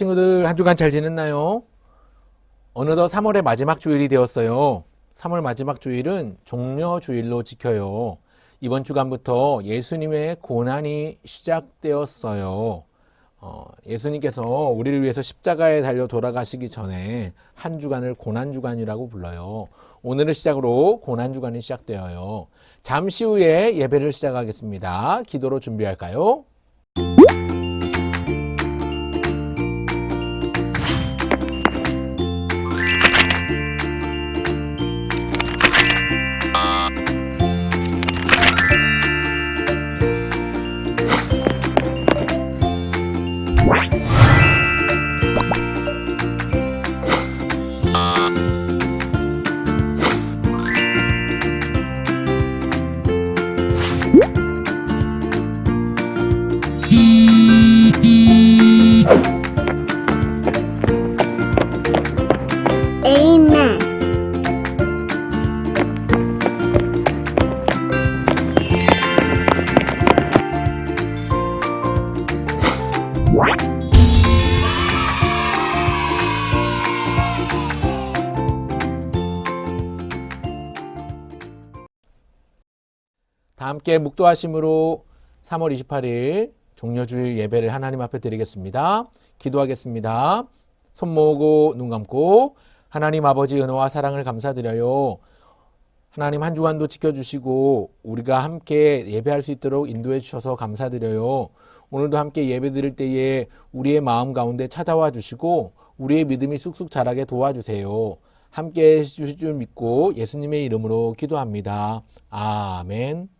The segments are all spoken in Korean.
친구들 한 주간 잘 지냈나요? 어느덧 3월의 마지막 주일이 되었어요. 3월 마지막 주일은 종려 주일로 지켜요. 이번 주간부터 예수님의 고난이 시작되었어요. 어, 예수님께서 우리를 위해서 십자가에 달려 돌아가시기 전에 한 주간을 고난 주간이라고 불러요. 오늘을 시작으로 고난 주간이 시작되어요. 잠시 후에 예배를 시작하겠습니다. 기도로 준비할까요? 함께 묵도하심으로 3월 28일 종려주일 예배를 하나님 앞에 드리겠습니다. 기도하겠습니다. 손 모으고 눈 감고 하나님 아버지 은혜와 사랑을 감사드려요. 하나님 한 주간도 지켜주시고 우리가 함께 예배할 수 있도록 인도해 주셔서 감사드려요. 오늘도 함께 예배 드릴 때에 우리의 마음 가운데 찾아와 주시고 우리의 믿음이 쑥쑥 자라게 도와주세요. 함께 해주실 줄 믿고 예수님의 이름으로 기도합니다. 아멘.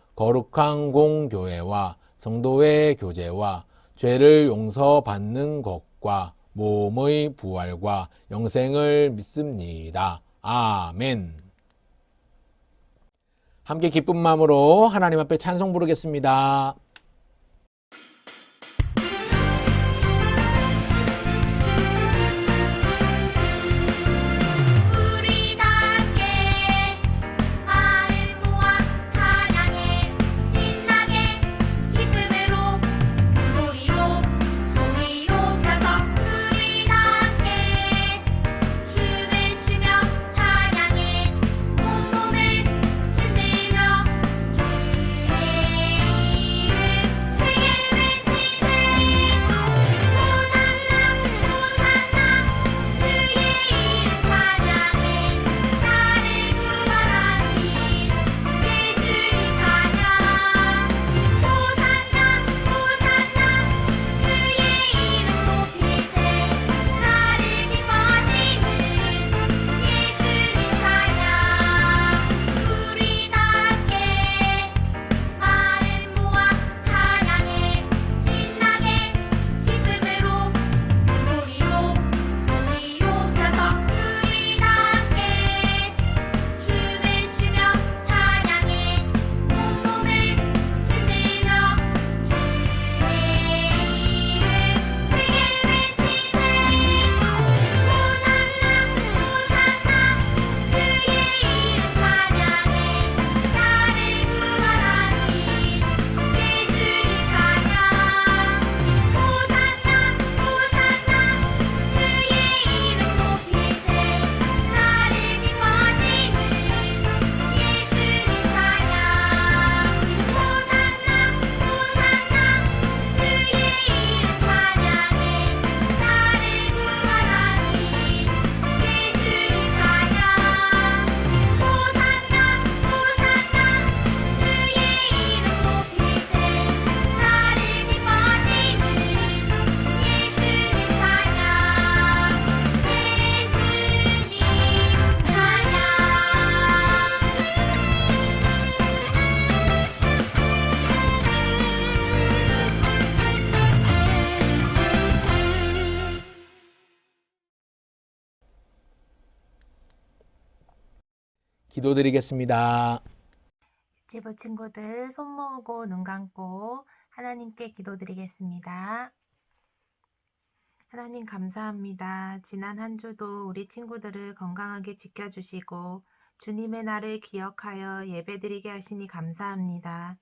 거룩한 공교회와 성도의 교제와 죄를 용서받는 것과 몸의 부활과 영생을 믿습니다. 아멘. 함께 기쁜 마음으로 하나님 앞에 찬송 부르겠습니다. 기도드리겠습니다. 유치부 친구들 손 모으고 눈 감고 하나님께 기도드리겠습니다. 하나님 감사합니다. 지난 한 주도 우리 친구들을 건강하게 지켜주시고 주님의 날을 기억하여 예배드리게 하시니 감사합니다.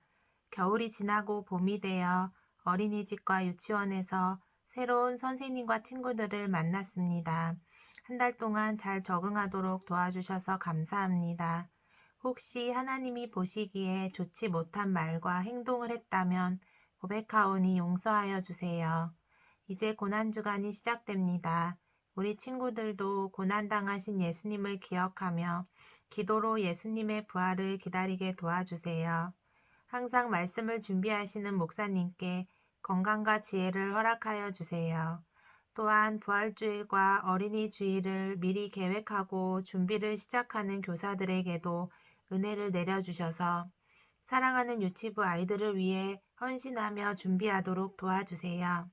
겨울이 지나고 봄이 되어 어린이집과 유치원에서 새로운 선생님과 친구들을 만났습니다. 한 달 동안 잘 적응하도록 도와주셔서 감사합니다. 혹시 하나님이 보시기에 좋지 못한 말과 행동을 했다면 고백하오니 용서하여 주세요. 이제 고난주간이 시작됩니다. 우리 친구들도 고난당하신 예수님을 기억하며 기도로 예수님의 부활을 기다리게 도와주세요. 항상 말씀을 준비하시는 목사님께 건강과 지혜를 허락하여 주세요. 또한 부활주일과 어린이 주일을 미리 계획하고 준비를 시작하는 교사들에게도 은혜를 내려주셔서 사랑하는 유치부 아이들을 위해 헌신하며 준비하도록 도와주세요.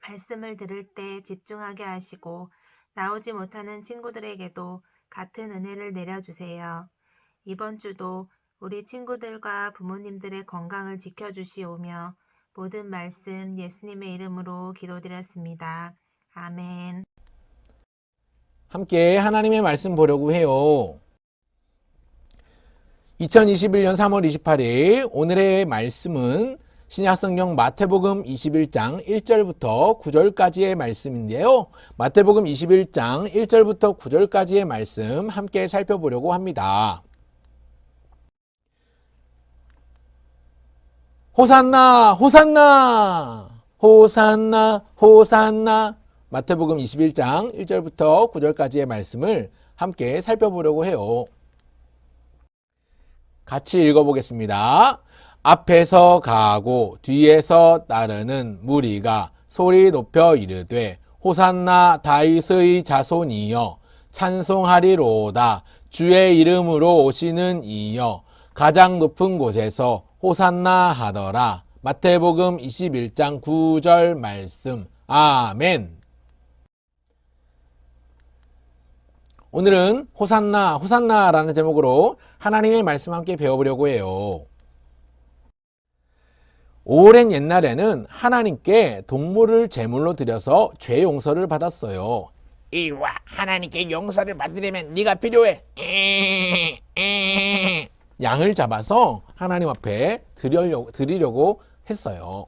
말씀을 들을 때 집중하게 하시고 나오지 못하는 친구들에게도 같은 은혜를 내려주세요. 이번 주도 우리 친구들과 부모님들의 건강을 지켜주시오며 모든 말씀 예수님의 이름으로 기도드렸습니다. 아멘. 함께 하나님의 말씀 보려고 해요. 2021년 3월 28일 오늘의 말씀은 신약성경 마태복음 21장 1절부터 9절까지의 말씀인데요. 마태복음 21장 1절부터 9절까지의 말씀 함께 살펴보려고 합니다. 호산나, 호산나, 호산나, 호산나. 마태복음 21장 1절부터 9절까지의 말씀을 함께 살펴보려고 해요. 같이 읽어보겠습니다. 앞에서 가고 뒤에서 따르는 무리가 소리 높여 이르되 호산나 다윗의 자손이여 찬송하리로다 주의 이름으로 오시는 이여 가장 높은 곳에서 호산나 하더라 마태복음 21장 9절 말씀 아멘 오늘은 호산나 호산나라는 제목으로 하나님의 말씀 함께 배워보려고 해요. 오랜 옛날에는 하나님께 동물을 제물로 드려서 죄 용서를 받았어요. 이와 하나님께 용서를 받으려면 네가 필요해. 에에에. 양을 잡아서 하나님 앞에 드리려고, 드리려고 했어요.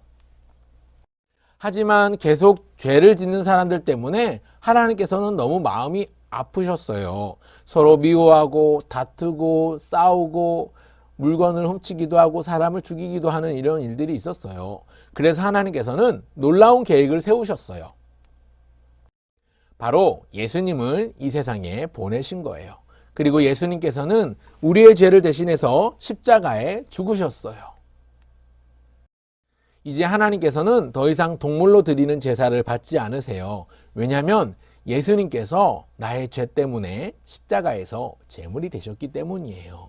하지만 계속 죄를 짓는 사람들 때문에 하나님께서는 너무 마음이 아프셨어요. 서로 미워하고 다투고 싸우고 물건을 훔치기도 하고 사람을 죽이기도 하는 이런 일들이 있었어요. 그래서 하나님께서는 놀라운 계획을 세우셨어요. 바로 예수님을 이 세상에 보내신 거예요. 그리고 예수님께서는 우리의 죄를 대신해서 십자가에 죽으셨어요. 이제 하나님께서는 더 이상 동물로 드리는 제사를 받지 않으세요. 왜냐하면 예수님께서 나의 죄 때문에 십자가에서 제물이 되셨기 때문이에요.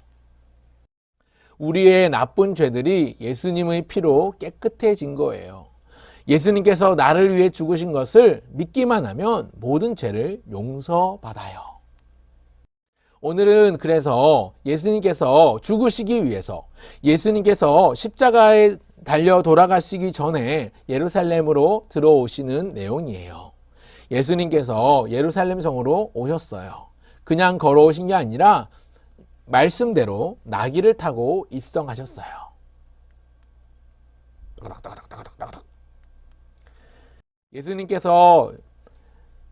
우리의 나쁜 죄들이 예수님의 피로 깨끗해진 거예요. 예수님께서 나를 위해 죽으신 것을 믿기만 하면 모든 죄를 용서받아요. 오늘은 그래서 예수님께서 죽으시기 위해서 예수님께서 십자가에 달려 돌아가시기 전에 예루살렘으로 들어오시는 내용이에요. 예수님께서 예루살렘 성으로 오셨어요. 그냥 걸어오신 게 아니라 말씀대로 나귀를 타고 입성하셨어요. 예수님께서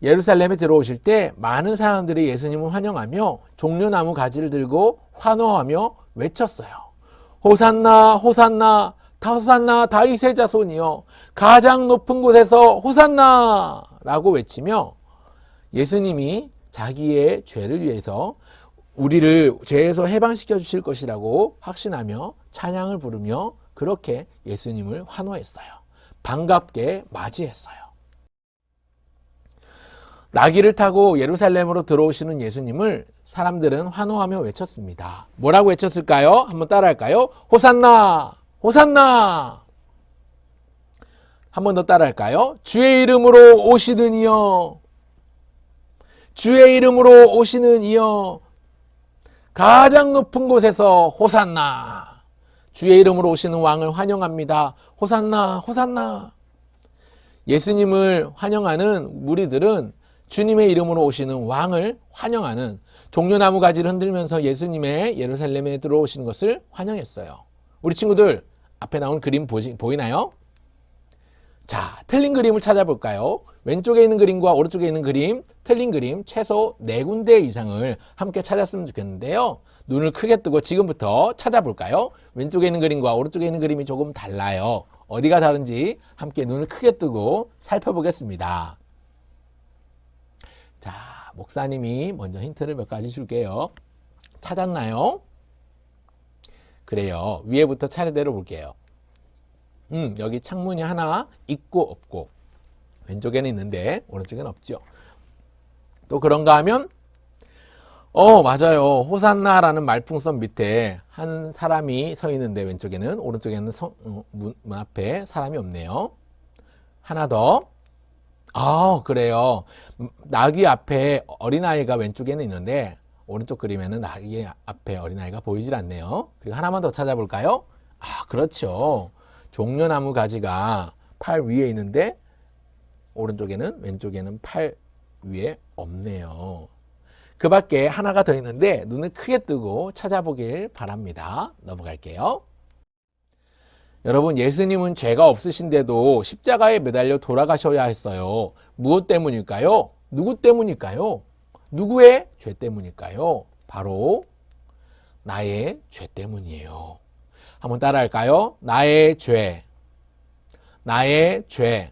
예루살렘에 들어오실 때 많은 사람들이 예수님을 환영하며 종려나무 가지를 들고 환호하며 외쳤어요. 호산나 호산나 다호산나 다윗의 자손이여 가장 높은 곳에서 호산나 라고 외치며 예수님이 자기의 죄를 위해서 우리를 죄에서 해방시켜 주실 것이라고 확신하며 찬양을 부르며 그렇게 예수님을 환호했어요. 반갑게 맞이했어요. 나귀를 타고 예루살렘으로 들어오시는 예수님을 사람들은 환호하며 외쳤습니다. 뭐라고 외쳤을까요? 한번 따라할까요? 호산나! 호산나! 한번 더 따라할까요? 주의 이름으로 오시는 이여. 주의 이름으로 오시는 이여. 가장 높은 곳에서 호산나 주의 이름으로 오시는 왕을 환영합니다. 호산나 호산나 예수님을 환영하는 무리들은 주님의 이름으로 오시는 왕을 환영하는 종려나무 가지를 흔들면서 예수님의 예루살렘에 들어오시는 것을 환영했어요. 우리 친구들 앞에 나온 그림 보시, 보이나요? 자, 틀린 그림을 찾아볼까요? 왼쪽에 있는 그림과 오른쪽에 있는 그림, 틀린 그림 최소 네 군데 이상을 함께 찾았으면 좋겠는데요. 눈을 크게 뜨고 지금부터 찾아볼까요? 왼쪽에 있는 그림과 오른쪽에 있는 그림이 조금 달라요. 어디가 다른지 함께 눈을 크게 뜨고 살펴보겠습니다. 자, 목사님이 먼저 힌트를 몇 가지 줄게요. 찾았나요? 그래요. 위에부터 차례대로 볼게요. 음, 여기 창문이 하나 있고 없고 왼쪽에는 있는데 오른쪽에는 없죠. 또 그런가 하면 어, 맞아요. 호산나라는 말풍선 밑에 한 사람이 서 있는데 왼쪽에는 오른쪽에는 성- 어, 문, 문 앞에 사람이 없네요. 하나 더. 아, 그래요. 음, 나귀 앞에 어린아이가 왼쪽에는 있는데 오른쪽 그림에는 나귀 앞에 어린아이가 보이질 않네요. 그리고 하나만 더 찾아볼까요? 아, 그렇죠. 종려나무 가지가 팔 위에 있는데 오른쪽에는 왼쪽에는 팔 위에 없네요. 그 밖에 하나가 더 있는데 눈을 크게 뜨고 찾아보길 바랍니다. 넘어갈게요. 여러분, 예수님은 죄가 없으신데도 십자가에 매달려 돌아가셔야 했어요. 무엇 때문일까요? 누구 때문일까요? 누구의 죄 때문일까요? 바로 나의 죄 때문이에요. 한번 따라할까요? 나의 죄. 나의 죄.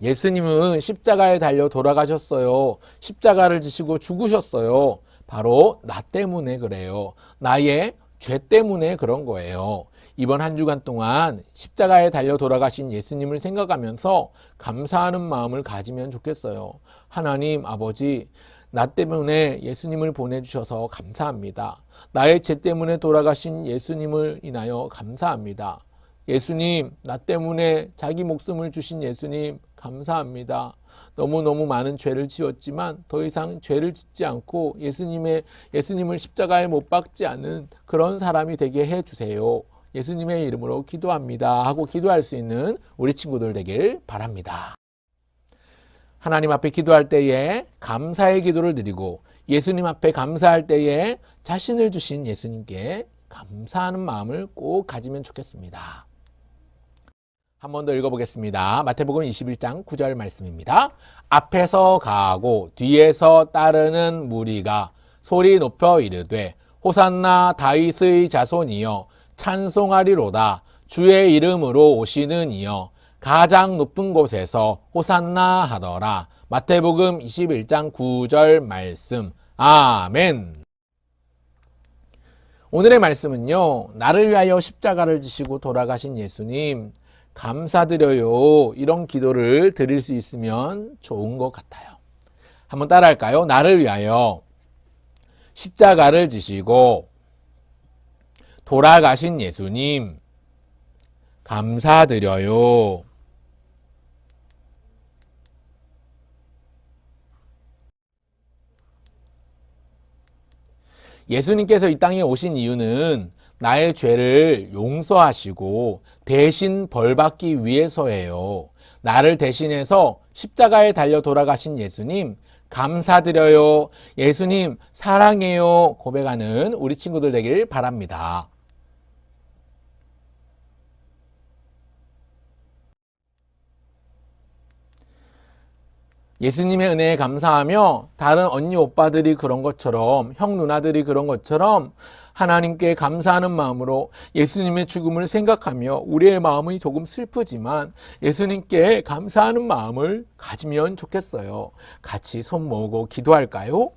예수님은 십자가에 달려 돌아가셨어요. 십자가를 지시고 죽으셨어요. 바로 나 때문에 그래요. 나의 죄 때문에 그런 거예요. 이번 한 주간 동안 십자가에 달려 돌아가신 예수님을 생각하면서 감사하는 마음을 가지면 좋겠어요. 하나님 아버지, 나 때문에 예수님을 보내주셔서 감사합니다. 나의 죄 때문에 돌아가신 예수님을 인하여 감사합니다. 예수님, 나 때문에 자기 목숨을 주신 예수님, 감사합니다. 너무너무 많은 죄를 지었지만 더 이상 죄를 짓지 않고 예수님의, 예수님을 십자가에 못 박지 않은 그런 사람이 되게 해 주세요. 예수님의 이름으로 기도합니다. 하고 기도할 수 있는 우리 친구들 되길 바랍니다. 하나님 앞에 기도할 때에 감사의 기도를 드리고 예수님 앞에 감사할 때에 자신을 주신 예수님께 감사하는 마음을 꼭 가지면 좋겠습니다. 한 번 더 읽어보겠습니다. 마태복음 21장 9절 말씀입니다. 앞에서 가고 뒤에서 따르는 무리가 소리 높여 이르되 호산나 다윗의 자손이여 찬송하리로다 주의 이름으로 오시는 이여 가장 높은 곳에서 호산나 하더라. 마태복음 21장 9절 말씀. 아멘. 오늘의 말씀은요, 나를 위하여 십자가를 지시고 돌아가신 예수님, 감사드려요. 이런 기도를 드릴 수 있으면 좋은 것 같아요. 한번 따라 할까요? 나를 위하여 십자가를 지시고 돌아가신 예수님, 감사드려요. 예수님께서 이 땅에 오신 이유는 나의 죄를 용서하시고 대신 벌받기 위해서예요. 나를 대신해서 십자가에 달려 돌아가신 예수님, 감사드려요. 예수님, 사랑해요. 고백하는 우리 친구들 되길 바랍니다. 예수님의 은혜에 감사하며 다른 언니 오빠들이 그런 것처럼 형 누나들이 그런 것처럼 하나님께 감사하는 마음으로 예수님의 죽음을 생각하며 우리의 마음이 조금 슬프지만 예수님께 감사하는 마음을 가지면 좋겠어요. 같이 손 모으고 기도할까요?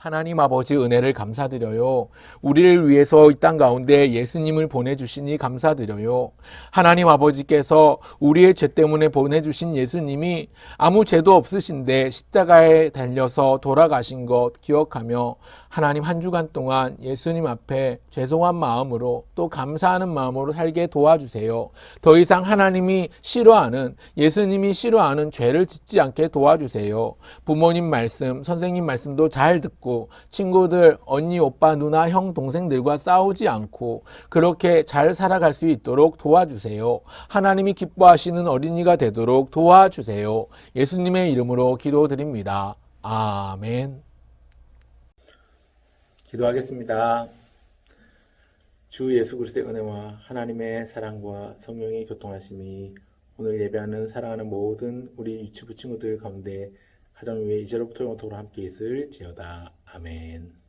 하나님 아버지 은혜를 감사드려요. 우리를 위해서 이 땅 가운데 예수님을 보내주시니 감사드려요. 하나님 아버지께서 우리의 죄 때문에 보내주신 예수님이 아무 죄도 없으신데 십자가에 달려서 돌아가신 것 기억하며 하나님 한 주간 동안 예수님 앞에 죄송한 마음으로 또 감사하는 마음으로 살게 도와주세요. 더 이상 하나님이 싫어하는 예수님이 싫어하는 죄를 짓지 않게 도와주세요. 부모님 말씀, 선생님 말씀도 잘 듣고 친구들, 언니, 오빠, 누나, 형, 동생들과 싸우지 않고 그렇게 잘 살아갈 수 있도록 도와주세요. 하나님이 기뻐하시는 어린이가 되도록 도와주세요. 예수님의 이름으로 기도드립니다. 아멘. 기도하겠습니다. 주 예수 그리스도의 은혜와 하나님의 사랑과 성령의 교통하심이 오늘 예배하는 사랑하는 모든 우리 유치부 친구들 가운데 가정 위에 이제로부터 영원토록 함께 있을 지어다. 아멘.